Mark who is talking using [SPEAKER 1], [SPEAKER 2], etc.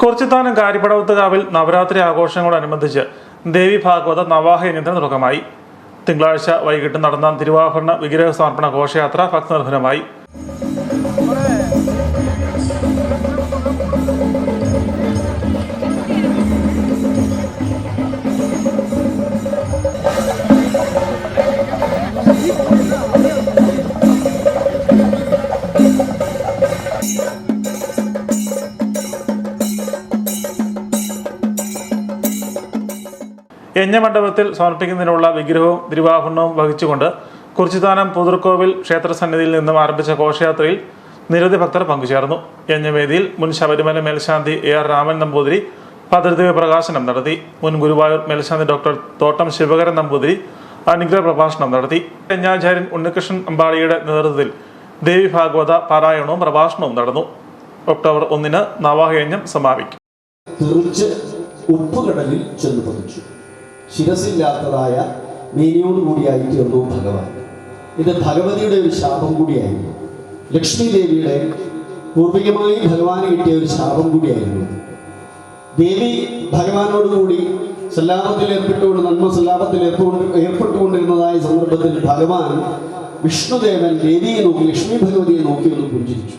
[SPEAKER 1] കുറച്ചിത്താനം കാര്യപടവത്തുകാവിൽ നവരാത്രി ആഘോഷങ്ങളോടനുബന്ധിച്ച് ദേവി ഭാഗവത നവാഹ യജ്ഞത്തിന് തുടക്കമായി. തിങ്കളാഴ്ച വൈകിട്ട് നടന്ന തിരുവാഭരണ വിഗ്രഹ സമർപ്പണ ഘോഷയാത്ര ഭക്തനിർഭരമായി. യജ്ഞമണ്ഡപത്തിൽ സമർപ്പിക്കുന്നതിനുള്ള വിഗ്രഹവും തിരുവാഭരണവും വഹിച്ചുകൊണ്ട് കുറിച്ചിത്താനം പുതുർക്കോവിൽ ക്ഷേത്രസന്നിധിയിൽ നിന്നും ആരംഭിച്ച ഘോഷയാത്രയിൽ നിരവധി ഭക്തർ പങ്കുചേർന്നു. യജ്ഞവേദിയിൽ മുൻ ശബരിമല മേൽശാന്തി എ ആർ രാമൻ നമ്പൂതിരി ഭദ്രദിവ്യ പ്രകാശനം നടത്തി. മുൻ ഗുരുവായൂർ മേൽശാന്തി ഡോക്ടർ തോട്ടം ശിവകരൻ നമ്പൂതിരി അനുഗ്രഹ പ്രഭാഷണം നടത്തി. യജ്ഞാചാര്യൻ ഉണ്ണികൃഷ്ണൻ അമ്പാളിയുടെ നേതൃത്വത്തിൽ ദേവി ഭാഗവത പാരായണവും പ്രഭാഷണവും നടന്നു. ഒക്ടോബർ ഒന്നിന് നവാഹയജ്ഞം സമാപിക്കും.
[SPEAKER 2] ഉപ്പുകടലിൽ ചെന്ന് പതിച്ചു. ശിരസില്ലാത്തതായ മേനിയോടുകൂടിയായി തീർന്നു ഭഗവാൻ. ഇത് ഭഗവതിയുടെ ഒരു ശാപം കൂടിയായിരുന്നു. ലക്ഷ്മി ദേവിയുടെ പൂർവികമായി ഭഗവാന് കിട്ടിയ ഒരു ശാപം കൂടിയായിരുന്നു. ദേവി ഭഗവാനോടുകൂടി സല്ലാപത്തിൽ ഏർപ്പെട്ടുകൊണ്ട് നന്മ സല്ലാപത്തിൽ ഏർപ്പെട്ടുകൊണ്ടിരുന്നതായ സന്ദർഭത്തിൽ ഭഗവാൻ വിഷ്ണുദേവൻ ദേവിയെ നോക്കി ലക്ഷ്മി ഭഗവതിയെ നോക്കി ഒന്ന് പുഞ്ചിരിച്ചു.